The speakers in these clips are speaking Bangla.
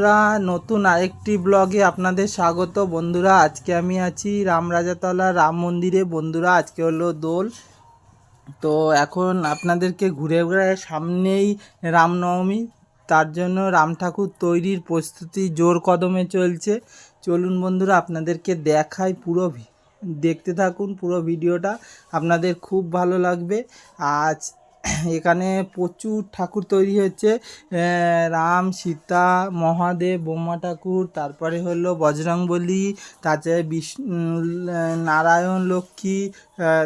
বন্ধুরা, নতুন আরেকটি ব্লগে আপনাদের স্বাগত। বন্ধুরা, আজকে আমি আছি রামরাজাতলা রাম মন্দিরে। বন্ধুরা, আজকে হলো দোল। তো এখন আপনাদেরকে ঘুরে ঘুরে সামনেই রামনবমী। তার জন্য রাম ঠাকুর তৈরির প্রস্তুতি জোর কদমে চলছে। চলুন বন্ধুরা, আপনাদেরকে দেখাই পুরো দেখতে থাকুন পুরো ভিডিওটা। আপনাদের খুব ভালো লাগবে। আজ এখানে প্রচুর ঠাকুর তৈরি হচ্ছে। রাম, সীতা, মহাদেব, বোমা ঠাকুর, তারপরে হলো বজরংবলী, তারপরে বিষ্ণু নারায়ণ, লক্ষ্মী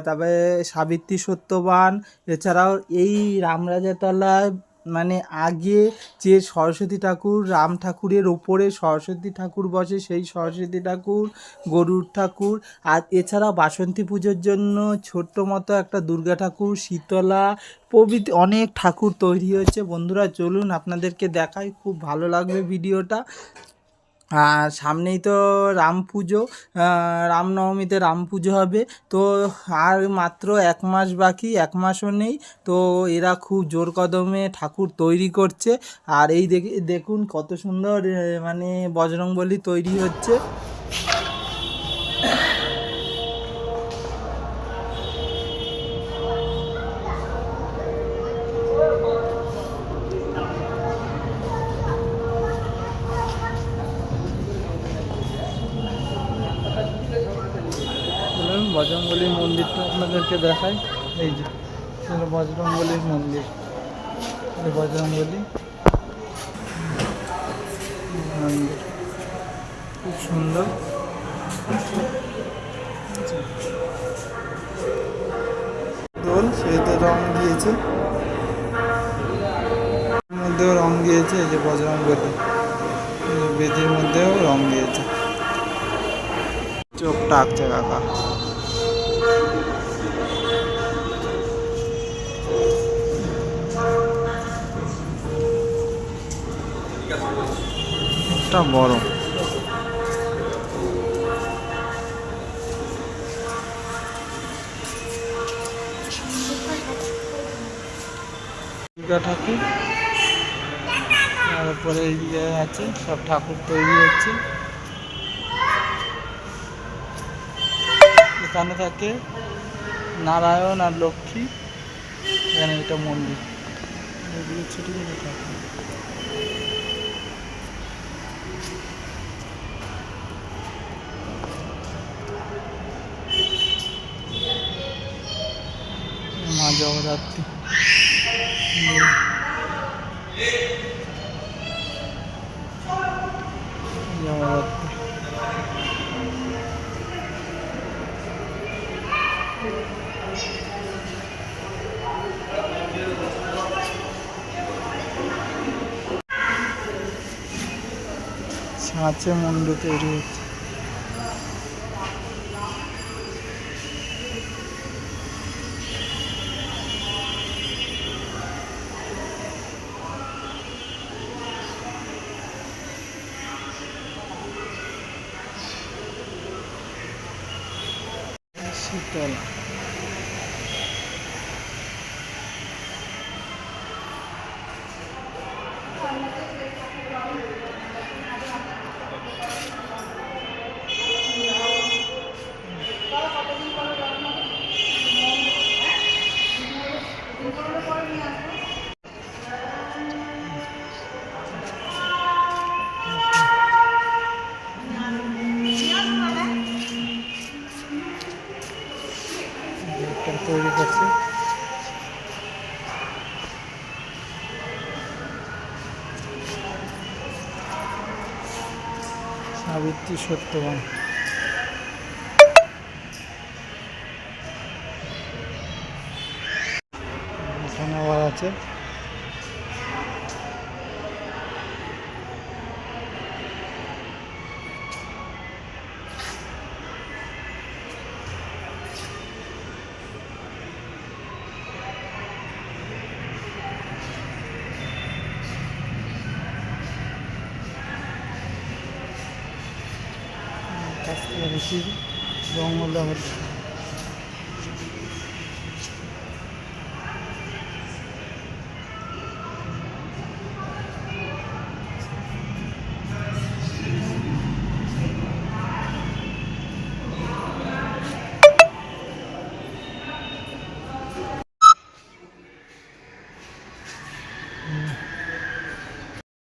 তারপরে সাবিত্রী সত্যবান। এছাড়াও এই রামরাজাতলায় মানে আগে যে সরস্বতী ঠাকুর, রাম ঠাকুরের ওপরে সরস্বতী ঠাকুর বসে, সেই সরস্বতী ঠাকুর, গরুর ঠাকুর, আর এছাড়া বাসন্তী পুজোর জন্য ছোট্ট মতো একটা দুর্গা ঠাকুর, শীতলা প্রভৃতি অনেক ঠাকুর তৈরি হয়েছে। বন্ধুরা, চলুন আপনাদেরকে দেখাই। খুব ভালো লাগবে ভিডিওটা। আর সামনেই তো রাম পুজো রামনবমীতে রাম পুজো হবে। তো আর মাত্র এক মাস বাকি, এক মাসও নেই। তো এরা খুব জোর কদমে ঠাকুর তৈরি করছে। আর এই দেখে, দেখুন কত সুন্দর মানে বজরংবলী তৈরি হচ্ছে। বজরংবলীর মন্দিরটা আপনাদেরকে দেখাই। এই যে হলো বজরংবলীর মন্দির। বজরংবলী মন্দির। খুব সুন্দর। দোল সেতে রং দিয়েছে। মধ্যেও রং দিয়েছে, এই যে যে বেদির মধ্যেও রং দিয়েছে। চোখটা আঁকছে কাকা। একটা বড় ঠাকুর আছে, সব ঠাকুর তৈরি হচ্ছে। এখানে থাকে নারায়ণ আর লক্ষ্মী, এখানে এটা মন্দির। ঠাকুর। জগদ্ধাত্রী জগদ্ধাত্রী ছাঁচে মুন্ডু তৈরি হচ্ছে। শীতল একটা সাবিত্রী সত্যবান। এখানে আবার আছে। গাছপালা বেশি জঙ্গলে আবার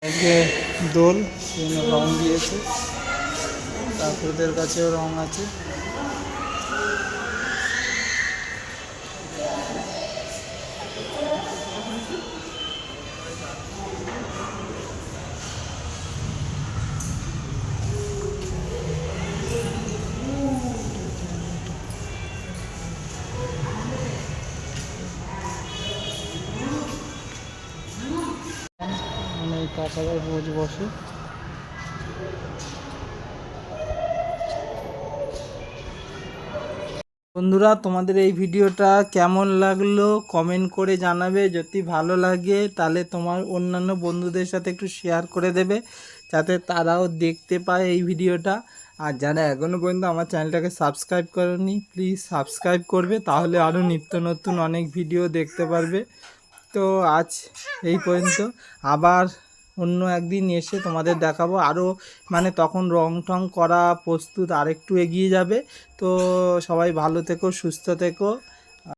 আজকে দোল সেজন্য রং দিয়েছে। কাকুদের কাছেও রং আছে। মানে কাকারা রোজ বসে। বন্ধুরা, তোমাদের এই ভিডিওটা কেমন লাগল কমেন্ট করে জানাবে। যদি ভালো লাগে, তাহলে তোমার অন্যান্য বন্ধুদের সাথে একটু শেয়ার করে দেবে, যাতে তারাও দেখতে পায় এই ভিডিওটা। আর যারা এখনও পর্যন্ত আমার চ্যানেলটাকে সাবস্ক্রাইব করেনি প্লিজ সাবস্ক্রাইব করবে, তাহলে আরও নিত্য নতুন অনেক ভিডিও দেখতে পারবে। তো আজ এই পর্যন্ত। আবার অন্য একদিন এসে তোমাদের দেখাবো। আরও মানে তখন রং টং করা প্রস্তুত আরেকটু এগিয়ে যাবে। তো সবাই ভালো থেকো, সুস্থ থেকো।